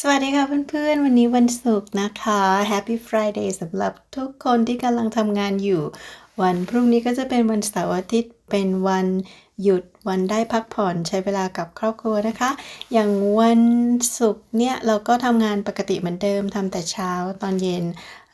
สวัสดีค่ะเพื่อนๆ วันนี้วันศุกร์นะคะ Happy Friday สำหรับทุกคนที่กำลังทำงานอยู่ วันพรุ่งนี้ก็จะเป็นวันเสาร์อาทิตย์เป็นวันหยุดวันได้พักผ่อนใช้เวลากับครอบครัวนะคะ อย่างวันศุกร์เนี่ยเราก็ทำงานปกติเหมือนเดิมทำแต่เช้าตอนเย็น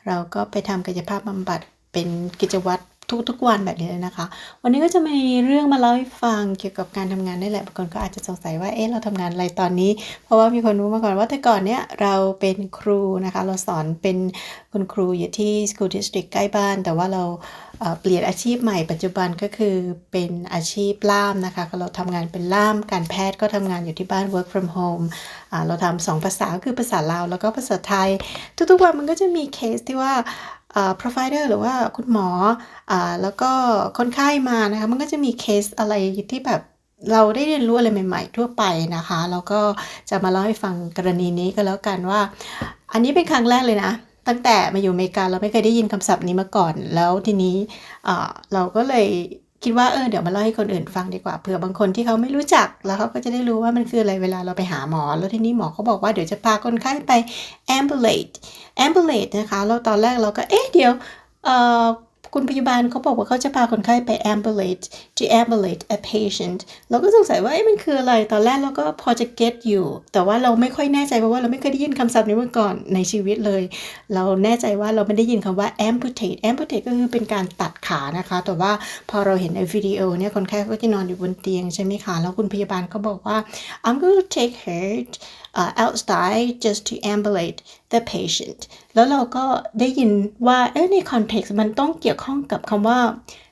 เราก็ไปทำกายภาพบำบัดเป็นกิจวัตร ทุกๆวันแบบนี้เลยนะคะ วันนี้ก็จะมีเรื่องมาเล่าให้ฟังเกี่ยวกับการทำงานนี่แหละบางคนก็อาจจะสงสัยว่าเอ๊ะเราทำงานอะไรตอนนี้ เพราะว่ามีคนรู้มาก่อนว่าแต่ก่อนเนี้ยเราเป็นครูนะคะ เราสอนเป็นคุณครูอยู่ที่ school district ใกล้บ้าน แต่ว่าเราเปลี่ยนอาชีพใหม่ปัจจุบันก็คือเป็นอาชีพล่ามนะคะเราทำงานเป็นล่ามการแพทย์ก็ทำงานอยู่ที่บ้าน work from home เราทำสองภาษาคือภาษาลาวแล้วก็ภาษาไทย ทุกๆวันมันก็จะมีเคสที่ว่า provider หรือว่าคุณหมออแล้วก็คนไข้มานะคะ มันก็จะมีเคสอะไรที่แบบเราได้เรียนรู้อะไรใหม่ๆ ทั่วไปนะคะ แล้วก็จะมาเล่าให้ฟังกรณีนี้ก็แล้วกันว่า อันนี้เป็นครั้งแรกเลยนะ ตั้งแต่มาอยู่อเมริกาเราไม่เคยได้ยินคำศัพท์นี้มาก่อน แล้วทีนี้เราก็เลย คิดว่าเออเดี๋ยวมาเล่าให้คนอื่นฟังดีกว่าเผื่อบางคนที่เขาไม่รู้จักแล้วเขาก็จะได้รู้ว่ามันคืออะไรเวลาเราไปหาหมอ แล้วทีนี้หมอเขาบอกว่าเดี๋ยวจะพาคนไข้ไป ambulate ambulate นะคะแล้วตอนแรกเราก็เอ๊ะเดี๋ยวเอ่อคุณพยาบาลเขาบอกว่าเขาจะพาคนไข้ไป ambulate to ambulate a patient เราก็สงสัยว่ามันคืออะไร ตอนแรกเราก็พอจะ get อยู่ แต่ว่าเราไม่ค่อยแน่ใจเพราะว่าเราไม่เคยได้ยินคำศัพท์นี้มาก่อนในชีวิตเลย เราแน่ใจว่าเราไม่ได้ยินคำว่า amputate amputate ก็คือเป็นการตัดขานะคะ แต่ว่าพอเราเห็นในวิดีโอเนี่ยคนไข้ก็จะนอนอยู่บนเตียงใช่ไหมคะ แล้วคุณพยาบาลก็บอกว่า I'm going to take her uh, outside just to ambulate the patient แล้วเราก็ได้ยินว่าเอ้ในคอนเท็กซ์มันต้องเกี่ยวข้องกับคำว่า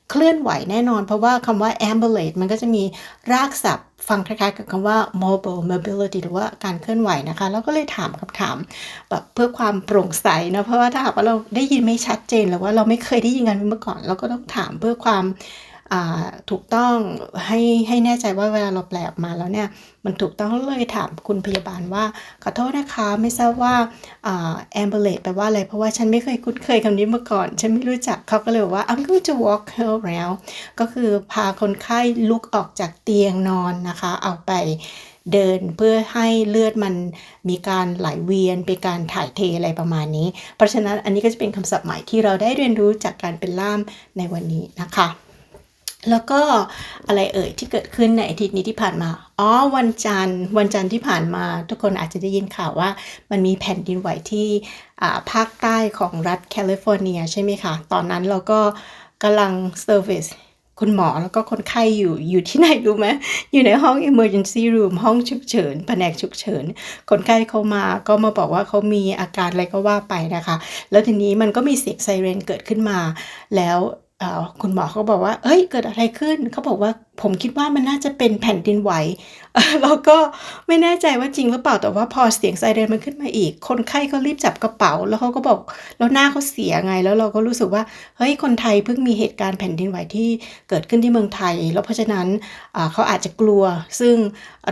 เคลื่อนไหวแน่นอน เพราะว่าคำว่า ambulate มันก็จะมีรากศัพท์ ฟังคล้ายๆกับคำว่า mobile mobility หรือว่าการเคลื่อนไหวนะคะ แล้วก็เลยถามคำถามแบบเพื่อความโปร่งใสนะเพราะว่าถ้าหากว่าเราได้ยินไม่ชัดเจนหรือว่าเราไม่เคยได้ยินกันมาก่อน เราก็ต้องถามเพื่อความ ถูกต้องให้ให้แน่ใจว่าเวลาเราแปลออกมาแล้วเนี่ยมันถูกต้องเลยถามคุณพยาบาลว่าขอโทษนะคะไม่ทราบว่าอ่า ambulate แปลว่าอะไรเพราะว่าฉันไม่เคยคุ้นเคยคำนี้มาก่อน ฉันไม่รู้จักเขาก็เลยบอกว่า I'm going to walk her around ก็คือพาคนไข้ลุกออกจากเตียงนอนนะคะ เอาไปเดินเพื่อให้เลือดมันมีการไหลเวียนเป็นการถ่ายเทอะไรประมาณนี้ เพราะฉะนั้นอันนี้ก็จะเป็นคำศัพท์ใหม่ที่เราได้เรียนรู้จากการเป็นล่ามในวันนี้นะคะ แล้วก็อะไรเอ่ยที่เกิดขึ้นในอาทิตย์นี้ที่ผ่านมา อ๋อวันจันทร์ วันจันทร์ที่ผ่านมา ทุกคนอาจจะได้ยินข่าวว่ามันมีแผ่นดินไหวที่ภาคใต้ของรัฐแคลิฟอร์เนียใช่ไหมคะ ตอนนั้นเราก็กำลังเซอร์วิสคุณหมอแล้วก็คนไข้อยู่อยู่ที่ไหนรู้ไหมอยู่ในห้อง emergency room ห้องฉุกเฉินแผนกฉุกเฉิน คนไข้เขามาก็มาบอกว่าเขามีอาการอะไรก็ว่าไปนะคะ แล้วทีนี้มันก็มีเสียงไซเรนเกิดขึ้นมา แล้ว คุณหมอเขาบอกว่า เอ้ย เกิดอะไรขึ้น เขาบอกว่าผมคิดว่ามันน่าจะเป็นแผ่นดินไหว แล้วก็ไม่แน่ใจว่าจริงหรือเปล่า แต่ว่าพอเสียงไซเรนมันขึ้นมาอีก คนไข้ก็รีบจับกระเป๋า แล้วเขาก็บอก แล้วหน้าเขาเสียไง แล้วเราก็รู้สึกว่า เฮ้ย คนไทยเพิ่งมีเหตุการณ์แผ่นดินไหวที่เกิดขึ้นที่เมืองไทย แล้วเพราะฉะนั้นเขาอาจจะกลัว ซึ่ง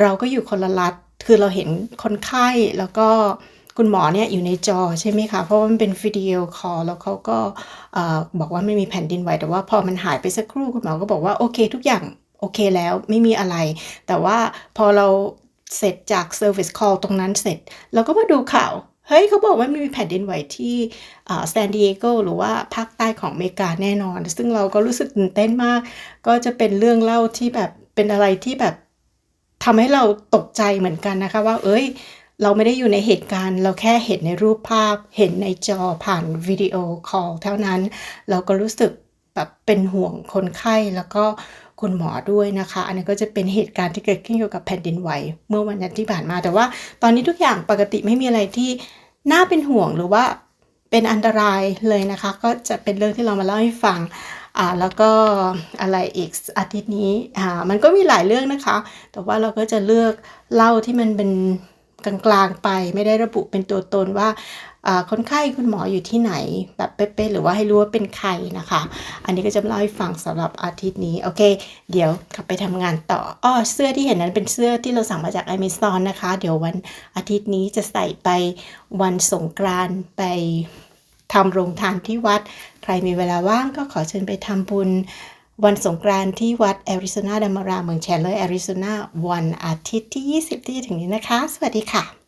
เราก็อยู่คนละรัฐ คือเราเห็นคนไข้แล้วก็ คุณหมอเนี่ยอยู่ในจอใช่ไหมคะเพราะว่ามันเป็นวิดีโอคอลแล้วเขาก็บอกว่าไม่มีแผ่นดินไหวแต่ว่าพอมันหายไปสักครู่คุณหมอก็บอกว่าโอเคทุกอย่างโอเคแล้วไม่มีอะไร แต่ว่าพอเราเสร็จจากเซอร์วิสคอลตรงนั้นเสร็จเราก็มาดูข่าว เฮ้ยเขาบอกว่ามีแผ่นดินไหวที่ซานดิเอโกหรือว่าภาคใต้ของอเมริกาแน่นอน ซึ่งเราก็รู้สึกตื่นเต้นมาก ก็จะเป็นเรื่องเล่าที่แบบเป็นอะไรที่แบบทำให้เราตกใจเหมือนกันนะคะว่า เอ้ย เราไม่ได้อยู่ในเหตุการณ์ เราแค่เห็นในรูปภาพ เห็นในจอผ่านวิดีโอคอลเท่านั้น เราก็รู้สึกแบบเป็นห่วงคนไข้แล้วก็คุณหมอด้วยนะคะ อันนี้ก็จะเป็นเหตุการณ์ที่เกิดขึ้นเกี่ยวกับแผ่นดินไหวเมื่อวันจันทร์ที่ผ่านมา แต่ว่าตอนนี้ทุกอย่างปกติไม่มีอะไรที่น่าเป็นห่วงหรือว่าเป็นอันตรายเลยนะคะ ก็จะเป็นเรื่องที่เรามาเล่าให้ฟังอ่าแล้วก็อะไรอีกอาทิตย์นี้อ่ามันก็มีหลายเรื่องนะคะ แต่ว่าเราก็จะเลือกเล่าที่มันเป็น กลางๆไปไม่ได้ระบุเป็นตัวตนว่าคนไข้คุณหมออยู่ที่ไหนแบบเป๊ะๆหรือว่าให้รู้ว่าเป็นใครนะคะ อันนี้ก็จะเล่าให้ฟังสำหรับอาทิตย์นี้โอเค เดี๋ยวกลับไปทำงานต่ออ้อเสื้อที่เห็นนั้นเป็นเสื้อที่เราสั่งมาจาก Amazon นนะคะ เดี๋ยววันอาทิตย์นี้จะใส่ไปวันสงกรานต์ไปทำโรงทานที่วัด ใครมีเวลาว่างก็ขอเชิญไปทำบุญ วันสงกรานต์ที่วัดแอริโซนาดามาราเมืองแชนเลอร์แอริโซนาวันอาทิตย์ที่ 20 ที่จะถึงนี้นะคะ สวัสดีค่ะ